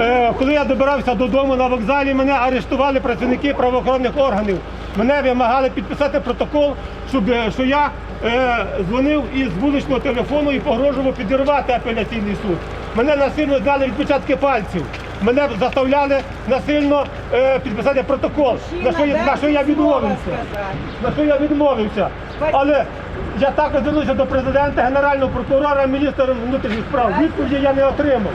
е, коли я добирався додому на вокзалі, мене арештували працівники правоохоронних органів. Мене вимагали підписати протокол, щоб е, що я е, дзвонив із вуличного телефону і погрожував підірвати апеляційний суд. Мене насильно зняли відпечатки пальців. Мене заставляли насильно е, підписати протокол, на що, на що я відмовився. На що я відмовився. Але я також звернувся до президента, генерального прокурора, міністра внутрішніх справ. Відповіді я не отримав.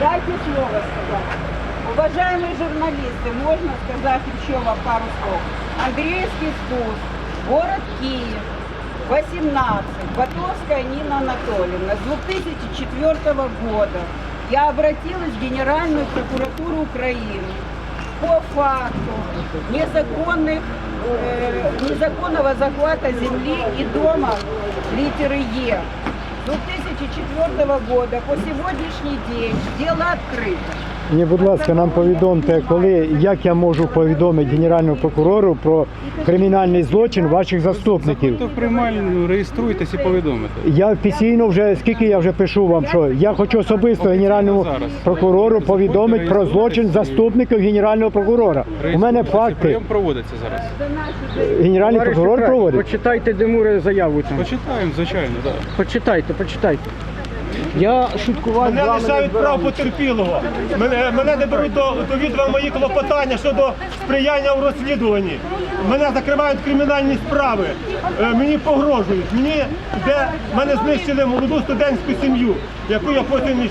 Дайте слово сказать. Уважаемые журналисты, можно сказать еще вам пару слов? Андреевский спуск, город Киев, 18, Батовская Нина Анатольевна, с 2004 года я обратилась в Генеральную прокуратуру Украины по факту незаконных, э, незаконного захвата земли и дома литеры Е. С 2004 года по сегодняшний день дело открыто. Мені, будь ласка, нам повідомте, коли як я можу повідомити генеральному прокурору про кримінальний злочин ваших заступників. То в приймальну реєструйтесь і повідомите. Я офіційно вже скільки я вже пишу вам, що я хочу особисто генеральному зараз. прокурору повідомити про злочин заступників генерального прокурора. У мене факти. Прийом проводиться зараз. Генеральний прокурор проводить. Почитайте Демуре заяву там. Почитаємо, звичайно, так. Почитайте, почитайте. Я шуткував Мене лишають прав потерпілого. Мене, мене не беруть до, до відома мої клопотання щодо сприяння в розслідуванні. Мене закривають кримінальні справи. Е, мені погрожують. Мені де мене знищили молоду студентську сім'ю, яку я по день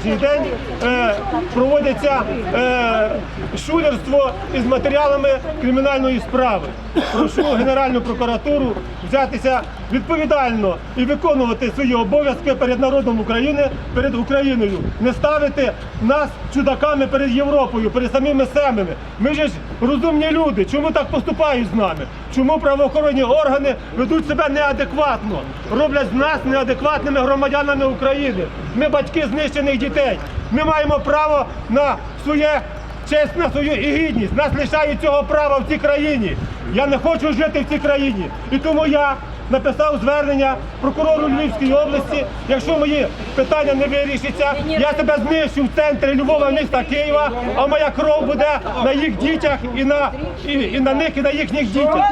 е, проводиться е, шулерство із матеріалами кримінальної справи. Прошу Генеральну прокуратуру взятися відповідально і виконувати свої обов'язки перед народом України, перед Україною, не ставити нас чудаками перед Європою, перед самими семами. Ми ж розумні люди. Чому так поступають з нами? Чому правоохоронні органи ведуть себе неадекватно, роблять з нас неадекватними громадянами України? Ми батьки знищених дітей. Ми маємо право на своє честь на свою і гідність. Нас лишають цього права в цій країні. Я не хочу жити в цій країні. І тому я написав звернення прокурору Львівської області. Якщо мої питання не вирішаться, я тебе знищу в центрі Львова, міста Києва, а моя кров буде на їх дітях і на, і, і на них, і на їхніх дітях.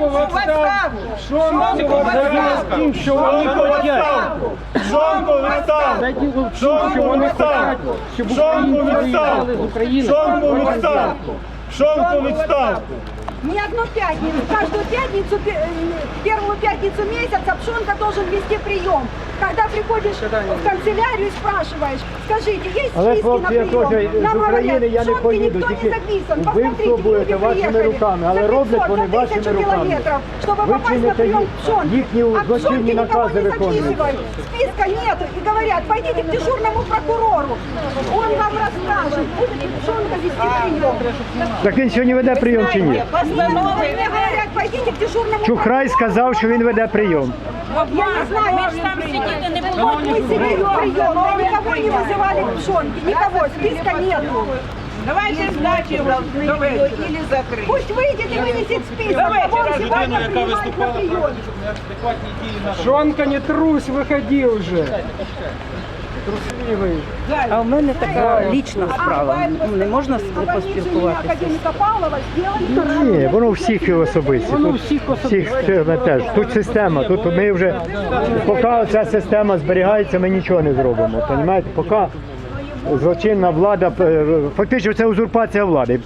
Шонку! Шонку Шонку відставку! Шонку відставку! Шонку відставку! хочуть, щоб Шонку відставку! Шонку відставку! Шонку відставку! Не одну пятницу, каждую пятницу, э, первую пятницу месяца Пшонка должен вести прием Когда приходишь в канцелярию и спрашиваешь, скажите, есть Але списки хлопці, на я прием? теж з України я не Пшонки поїду, никто тільки не записан. вбивство Посмотрите, будете люди вашими приехали руками, але за 500, роблять вони за вашими 1000 руками. километров, чтобы Ви попасть на чините прием їх- Пшонки. їхні А Пшонки злочинні никого накази не виконують. записывают. Списка нет. И говорят, пойдите к дежурному прокурору. Он вам расскажет, будет ли Пшонка вести прием. Так він сьогодні веде прийом чи ні? Постановы Мне говорят, пойдите к дежурному Чухрай сказав, що він веде прийом. Я не знаю, Ми ж там сидіти не будемо. Вот мы сидели прием, мы никого не вызывали к пшонке, никого, списка нету. Давайте сдачи должны ее или закрыть. Пусть выйдет и вынесет список, Давайте кого он раз сегодня принимает на прием. Шонка, не трусь, виходи вже. Трусливий. А в мене така лічна справа. Ну, Не можна поспілкуватися. Ні, воно у всіх особисті. Воно всіх всіх теж. Тут система. Тут ми вже поки ця система зберігається, ми нічого не зробимо. Понімаєте? Поки злочинна влада, е, фактично це узурпація влади.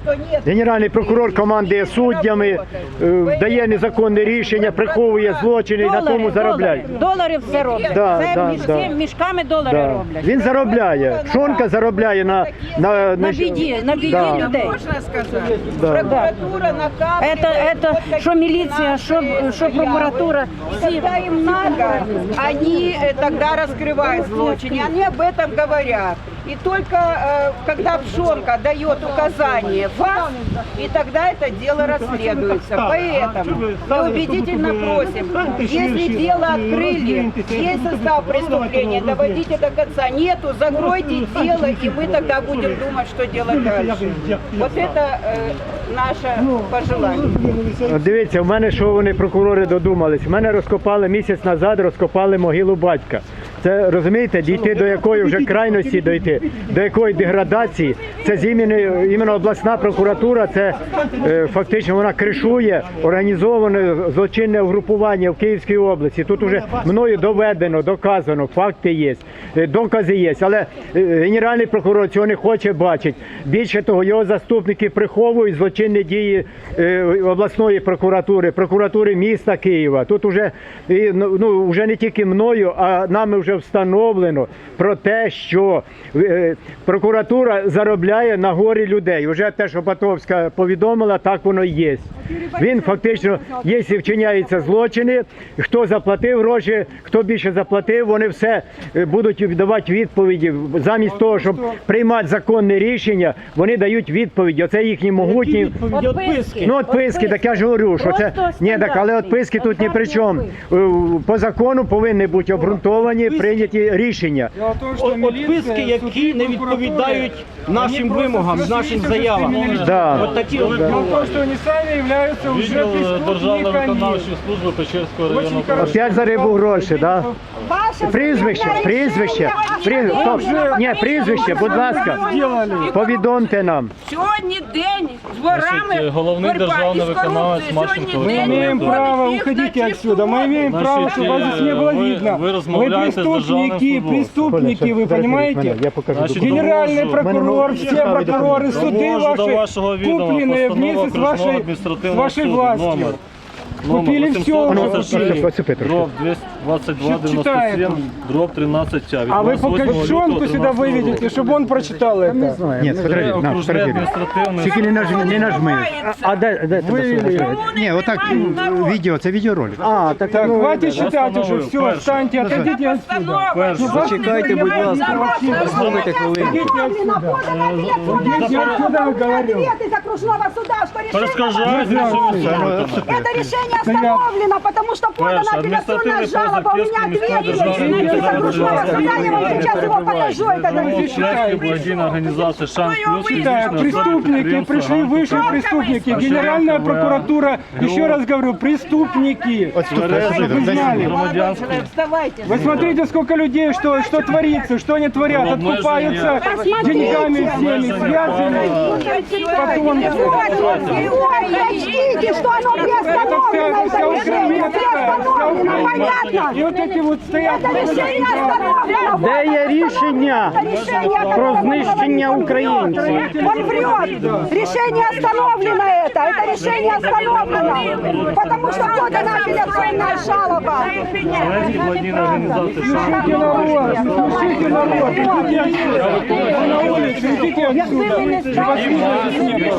Генеральний прокурор командує суддями, е, дає незаконне рішення, приховує злочини і на тому заробляє. долари, долари все роблять. Да, Це да, між да. всім мішками долари Да. роблять. Він заробляє. Пшонка заробляє на, на, На біді, на біді Да. людей. Можно сказать? Да. Прокуратура накапливает. Это, это, вот такие що міліція, що, наши що заявы. прокуратура, И всі когда им надо, они э, тогда раскрывают злочин, и они об этом говорят. И только э, когда Пшонка дает указание вам, и тогда это дело расследуется. Поэтому мы убедительно просим, если дело открыли, есть состав преступления, доводите до конца. Нету, закройте дело, и мы тогда будем думать, что делать дальше. Вот это э, наше пожелание. Дивіться, в мене що вони прокурори додумались. В мене розкопали місяць назад, розкопали могилу батька. Це розумієте, дійти до якої вже крайності дойти, до якої деградації. Це з імені, іменно обласна прокуратура, це е, фактично вона кришує організоване злочинне угрупування в Київській області. Тут уже мною доведено, доказано, факти є, е, докази є. Але е, генеральний прокурор цього не хоче бачити. Більше того, його заступники приховують злочинні дії е, обласної прокуратури, прокуратури міста Києва. Тут уже і, ну, ну, вже не тільки мною, а нами вже встановлено про те, що е, прокуратура заробляє на горі людей. Уже те, що Батовська повідомила, так воно і є. Він фактично, якщо вчиняються злочини, хто заплатив гроші, хто більше заплатив, вони все е, будуть віддавати відповіді. Замість того, щоб приймати законне рішення, вони дають відповіді. Оце їхні могутні. Ну, отписки, так я ж говорю, що це ні, так, але отписки тут ні при чому. Е, По закону повинні бути обґрунтовані, прийняті рішення. Отписки, які не відповідають нашим вимогам, нашим заявам. Да. От такі от Відділ Державної виконавчої служби Печерського району. Опять за рибу гроші, да? Ваше Прізвище, прізвище, прізвище, стоп. Ні, прізвище, будь ласка, повідомте нам. Сьогодні день з ворами Значить, головний боротьба державний із виконавець корупцією. Марченко Сьогодні день Володимир виходить право, всіх уходите на ті отсюда. Мы имеем сторони. право, Значит, чтобы вас здесь не было вы- видно. вы размовляете с преступники, преступники, вы понимаете? Я Генеральный прокурор, все прокуроры, суды Довожу до ваши, вашого відома вашей, вашої суду, властью. Купили все, 890 уже. 2297 дробь 13 А А вы Пугаченку сюда выведете, чтобы он прочитал это. Нет, смотри, на, окружной подожди. адміністративний не нажми, не нажми. А де, де тебе сфотографувати? Не, вот так видео, это видеоролик. А, так, Так, ну, хватит читать уже, остановив, все, перше. отстаньте, отойдите отсюда. перший. Зачекайте, будь ласка, зробите хвилинку. отсюда, говорю. Что решение... Это решение остановлено, потому что подана Перше, апелляционная жалоба. У меня позов Київської ответ міської есть из державної окружного суда. Я вам сейчас его покажу. Это Чеська благодійна організація «Шанс Плюс» Так, фізична преступники, особа пришли підприємства выше «Антикор». преступники, Поширюк Генеральная ВА. прокуратура, еще раз говорю, преступники. Тверезий Вы знали. громадянський Вставайте. Вы смотрите, сколько людей, что, что творится, что они творят, Обмеження. откупаются деньгами всеми, связями. Потом... Видите, что оно приостановлено, вся это решение Украина такая, вся приостановлено, Украина. понятно? И вот эти вот стоят... Это решение остановлено. Де є рішення Это решение, про которое знищення он українців? Он врет. Решение остановлено это. Это решение остановлено. Потому что подана апелляционная жалоба. Тверезий благодійна організація «Шанс Слушайте народ, слушайте народ, идите отсюда. Вы на улице, идите отсюда. Вас видно здесь не было.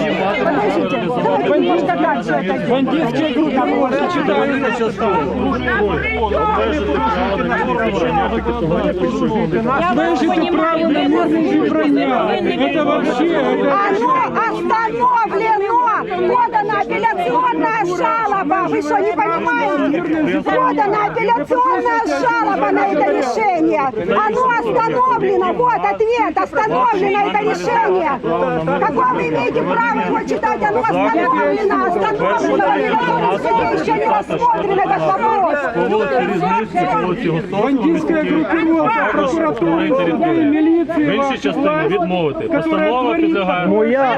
Давайте немножко дальше это Бандитские группы просто читают. Знаешь, это правда, мирное избрание. Это вообще... это- Оно остановлено! Подана апелляционная жалоба! Вы что, не понимаете? Подана апелляционная жалоба на это решение! Оно остановлено! Вот ответ! Остановлено это решение! Какое вы имеете право его читать? Оно остановлено! Остановлено! В апелляционном суде еще не рассмотрен этот вопрос! По вулиці Різниці, по вулиці Гостовського, Бандитская группировка, прокуратура, території. милиция, В іншій частині відмовити. Постанова підлягає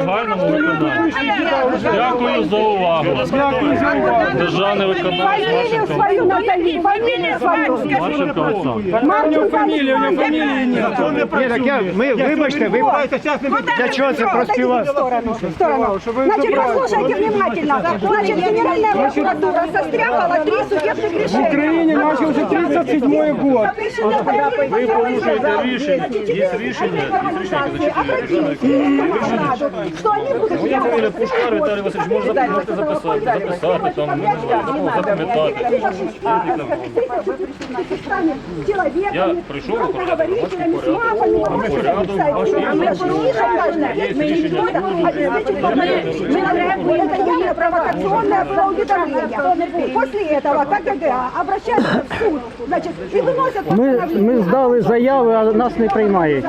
загальному виконанню. Дякую за увагу. Державний виконавець Фамилию Марченко. свою назови! Фамилию свою! Марченко. Олександр. У него Марченко. Фамилия, у фамилии нет. Ні, так я, ми, вибачте, ви для чого це проспівали? в сторону. Значит, послушайте внимательно. Значит, Генеральная прокуратура состряпала три судебных В решения. Украине начался 37 год. Вы порушуєте рішення. Є рішення, Что они будут Моя фамілія Пушкар Віталій Васильович, може зап- можете записати, записати, там, не знаю, ну, запам'ятати. Я прийшов охороняти громадський порядок. Это провокационное уведомление. После этого КГГА обращается в суд, значит, и выносят Ми, постановление. ми здали заяви, а нас не приймають.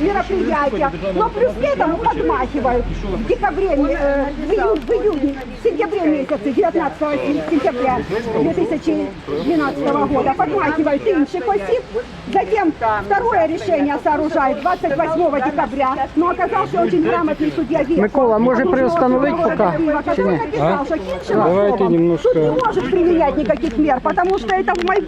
мероприятия. Но плюс к этому подмахивают. В декабре, э, в, июне, в июне, в сентябре месяце, 19 сентября 2012 года, подмахивают и каменщик осип, затем второе решение сооружает 28 декабря, но оказался очень грамотный судья Весов. Микола, може приостановить пока? Который написал, что Киншина словом, суд не может применять никаких мер, потому что это в майбутнем